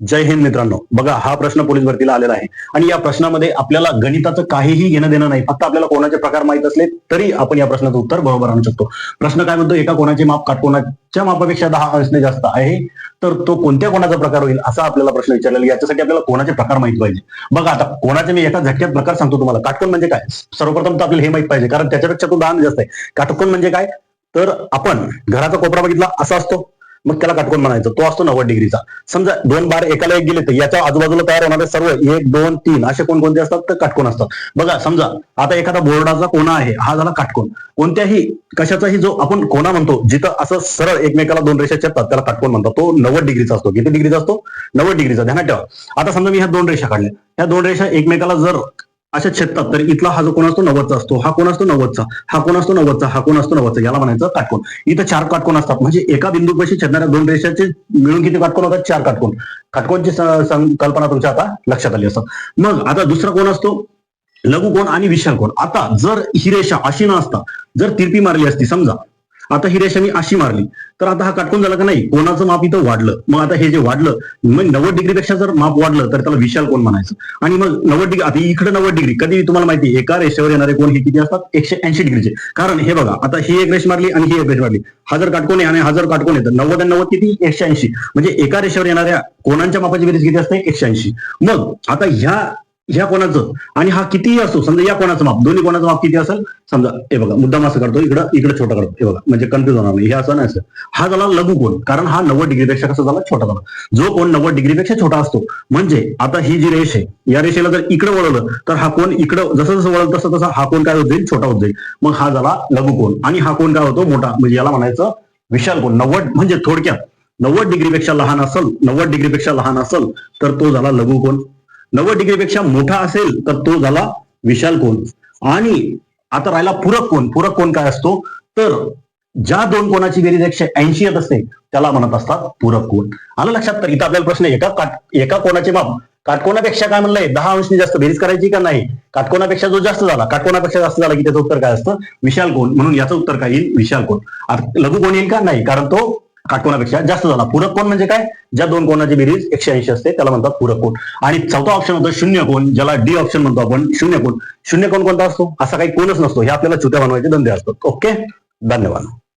जय हिंद मित्रांनो. बघा हा प्रश्न पोलीस भरतीला आलेला आहे. आणि या प्रश्नामध्ये आपल्याला गणिताचं काहीही घेणं देणं नाही. फक्त आपल्याला कोणाचे प्रकार माहीत असले तरी आपण या प्रश्नाचं उत्तर बरोबर आणू शकतो. प्रश्न काय म्हणतो? एका कोणाचे माप काटकोणाच्या मापापेक्षा दहा असणे जास्त आहे तर तो कोणत्या कोणाचा प्रकार होईल असा आपल्याला प्रश्न विचारलेला याच्यासाठी आपल्याला कोणाचे प्रकार माहीत पाहिजे? बघा आता कोणाचे मी एका झटक्यात प्रकार सांगतो तुम्हाला. काटकोण म्हणजे काय? सर्वप्रथम तर आपल्याला हे माहीत पाहिजे कारण त्याच्यापेक्षा तो दहा म्हणजे जास्त आहे. काटकोण म्हणजे काय? तर आपण घराचा कोपरा बघितला असा असतो. मग त्याला काटकोण म्हणायचं. तो असतो नव्वद डिग्रीचा. समजा दोन बार एकाला एक गेले तर याच्या आजूबाजूला तयार होणारे सर्व एक दोन तीन असे कोणकोणते असतात तर काटकोन असतात. बघा समजा आता एखादा बोर्डाचा कोणा आहे हा झाला काटकोन. कोणत्याही कशाचाही जो आपण कोणा म्हणतो जिथं असं सरळ एकमेकाला दोन रेषा छेदतात त्याला काटकोण म्हणतात. तो नव्वद डिग्रीचा असतो. किती डिग्रीचा असतो? नव्वद डिग्रीचा. ध्यानात ठेवा. आता समजा मी ह्या दोन रेषा काढल्या. ह्या दोन रेषा एकमेकाला जर अशा छेदतात. तर इथला हा जो कोण असतो नव्वदचा असतो हा कोण असतो नव्वदचा हा कोण असतो नव्वदचा हा कोण असतो नव्वदचा याला म्हणायचं काटकोण इथं चार काटकोण असतात. म्हणजे एका बिंदूपाशी छेदणाऱ्या दोन रेषाचे मिळून किती काटकोण होतात? चार काटकोण काटकोणची कल्पना संकल्पना तुमच्या आता लक्षात आली असतात. मग आता दुसरा कोण असतो? लघु कोण आणि विशाल कोण आता जर ही रेषा अशी न असता जर तिरपी मारली असती समजा आता ही रेषा मी अशी मारली. तर आता हा काटकोन झाला का नाही? कोणाचं माप इथं वाढलं? मग आता हे जे वाढलं मग नव्वद डिग्रीपेक्षा जर माप वाढलं तर त्याला विशाल कोण म्हणायचं? आणि मग नव्वद डिग्री आता इकडे नव्वद डिग्री कधी तुम्हाला माहिती एका रेषेवर येणारे कोण हे किती असतात? एकशे ऐंशी डिग्रीचे. कारण हे बघा आता ही एक रेष मारली आणि ही एक रेष मारली. हजार काटकोण काटकोन आहे आणि हजार काटकोन आहे तर नव्वद आणि नव्वद किती? एकशे ऐंशी. म्हणजे एका रेषेवर येणाऱ्या कोणांच्या मापाची बेरीज किती असते? एकशे ऐंशी. मग आता ह्या ह्या कोणाचं? आणि हा कितीही असो समजा या कोणाचं माप दोन्ही कोणाचं माप किती असेल? समजा हे बघा मुद्दाम असं करतो इकडं इकडे छोटा करतो हे बघा म्हणजे कन्फ्युज होणार नाही हे असं नाही असं. हा झाला लघु कोण कारण हा नव्वद डिग्रीपेक्षा कसा झाला? छोटा झाला. जो कोण नव्वद डिग्रीपेक्षा छोटा असतो म्हणजे आता ही जी रेष आहे या रेषेला जर इकडे वळवलं तर हा कोण इकडं जसं जसं वळलं तसं तसा हा कोण काय होत जाईल? छोटा होत जाईल. मग हा झाला लघु कोण आणि हा कोण काय होतो? मोठा. म्हणजे याला म्हणायचं विशाल कोण नव्वद म्हणजे थोडक्यात नव्वद डिग्रीपेक्षा लहान असेल नव्वद डिग्रीपेक्षा लहान असेल तर तो झाला लघु कोण नव्वद डिग्रीपेक्षा मोठा असेल तर तो झाला विशाल कोण? आणि आता राहिला पूरक कोण? पूरक कोण काय असतो? तर ज्या दोन कोणाची बेरीज एकशे ऐंशी येत असते त्याला म्हणत असतात पूरक कोण. आलं लक्षात? तर इथं आपल्याला प्रश्न एका काट एका कोणाचे माप काटकोणापेक्षा काय म्हणलंय? दहा अंशने जास्त बेरीज करायची का नाही? काटकोणापेक्षा जो जास्त झाला काटकोणापेक्षा जास्त झाला की त्याचं उत्तर काय असतं? विशाल कोण. म्हणून याचं उत्तर काय येईल? विशाल कोण. लघु कोण येईल का? नाही. कारण तो काटकोणापेक्षा जास्त झाला. पूरक कोण म्हणजे काय? ज्या दोन कोणाची बेरीज एकशे ऐंशी असते त्याला म्हणतात पूरक कोण. आणि चौथा ऑप्शन होतं शून्य कोण ज्याला डी ऑप्शन म्हणतो आपण शून्य कोण. शून्य कोण कोणता असतो? असा काही कोणच नसतो. हे आपल्याला चुत्या बनवायचे धंदे असतात. ओके धन्यवाद.